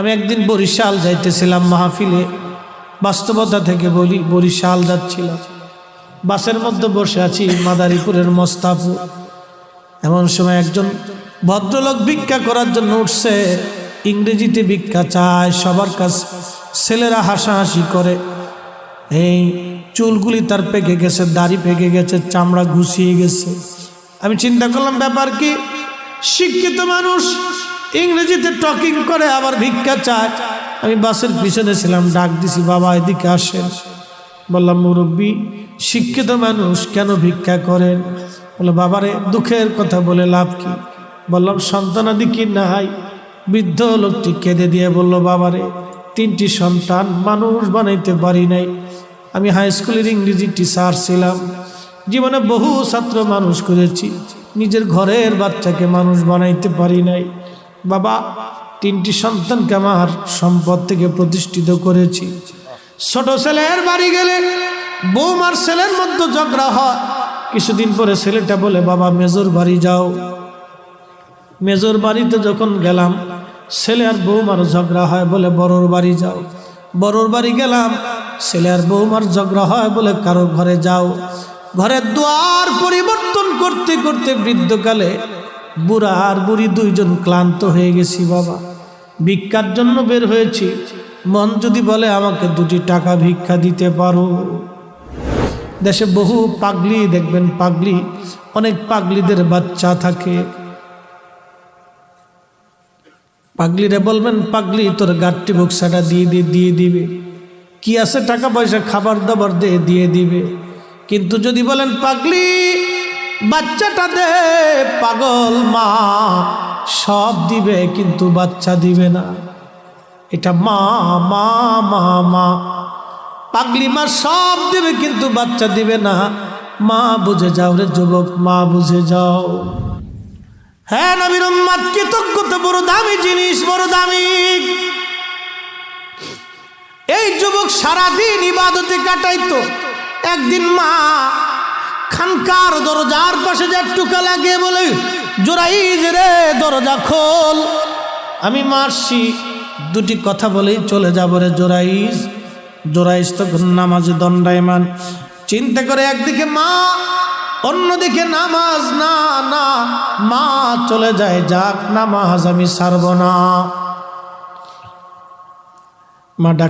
আমি একদিন বরিশাল যাইতেছিলাম মাহফিলে। বাস্তবতা থেকে বলি, বরিশাল যাচ্ছিলাম। বাসের মধ্যে বসে আছি, মাদারীপুরের মোস্তাফু। এমন সময় একজন ভদ্রলোক ভিক্ষা করার জন্য উঠছে। ইংরেজিতে ভিক্ষা চায়, সবার কাছ ছেলেরা হাসাহাসি করে। এই চুলগুলি তার পেকে গেছে, দাড়ি পেকে গেছে, চামড়া ঘুষিয়ে গেছে। আমি চিন্তা করলাম, ব্যাপার কি? শিক্ষিত মানুষ ইংরেজিতে টকিং করে, আবার ভিক্ষা চায়। আমি বাসের পিছনে ছিলাম, ডাক দিছি, বাবা, এদিকে আসেন। বললাম, মুরব্বী, শিক্ষিত মানুষ কেন ভিক্ষা করেন? বলে বাবারে, দুঃখের কথা বলে লাভ কি? বললাম, সন্তানাদি কি নাই? বৃদ্ধ লোকটি কেঁদে দিয়ে বলল, বাবারে, তিনটি সন্তান মানুষ বানাইতে পারি নাই। আমি হাই স্কুলের ইংরেজি টিচার ছিলাম। জীবনে বহু ছাত্র মানুষ করেছি। নিজের ঘরের বাচ্চাকে মানুষ বানাইতে পারি নাই। বাবা, তিনটি সন্তানকে আমার সম্পদ থেকে প্রতিষ্ঠিত করেছি। ছোট ছেলের বাড়ি গেলে বৌমার ছেলের মধ্যে ঝগড়া হয়। কিছুদিন পরে ছেলেটা বলে, বাবা, মেজর বাড়ি যাও। মেজর বাড়িতে যখন গেলাম, ছেলে আর বৌমার ঝগড়া হয় বলে, বড়র বাড়ি যাও। বড়র বাড়ি গেলাম, ছেলে আর বৌমার ঝগড়া হয় বলে কারোর ঘরে যাও। ঘরের দুয়ার পরিবর্তন করতে করতে বৃদ্ধকালে বুড়া আর বুড়ি দুইজন ক্লান্ত হয়ে গেছি বাবা। ভিক্ষার জন্য বের হয়েছি। মন যদি বলে আমাকে দুটি টাকা ভিক্ষা দিতে পারো। দেশে বহু পাগলি দেখবেন পাগলি, অনেক পাগলিদের বাচ্চা থাকে। পাগলিরে বলবেন, পাগলি, তোর গাঠটি বক্সাটা দিয়ে দিয়ে দিয়ে দিবে। কি আছে টাকা পয়সা খাবার দাবার দিয়ে দিয়ে দিবে। কিন্তু যদি বলেন, পাগলি বাচ্চাটা দে, পাগল মা। সব দিবে, কিন্তু বাচ্চা দিবে না। এটা মা মা মা মা। পাগলি মা সব দিবে, কিন্তু বাচ্চা দিবে না। মা, বুঝে যাও রে যুবক, মা, বুঝে যাও। হ্যাঁ নবীর উম্মাদ, কৃতজ্ঞতা, বড় দামি জিনিস, বড় দামি। এই যুবক সারাদিন ইবাদতে কাটাইতো। একদিন মা খানকার দরজার পাশে যে টুকা লাগে বলে, জোরাইজ রে, দরজা খোল। আমি মারছি, দুটি কথা বলেই চলে যাব রে জোরাইজ। জোরাইজ তখন নামাজে দণ্ডায়মান। চিন্তা করে একদিকে মা, অন্যদিকে নামাজ, না না, মা চলে যায়, যাক নামাজ আমি সারব না। মা ডাক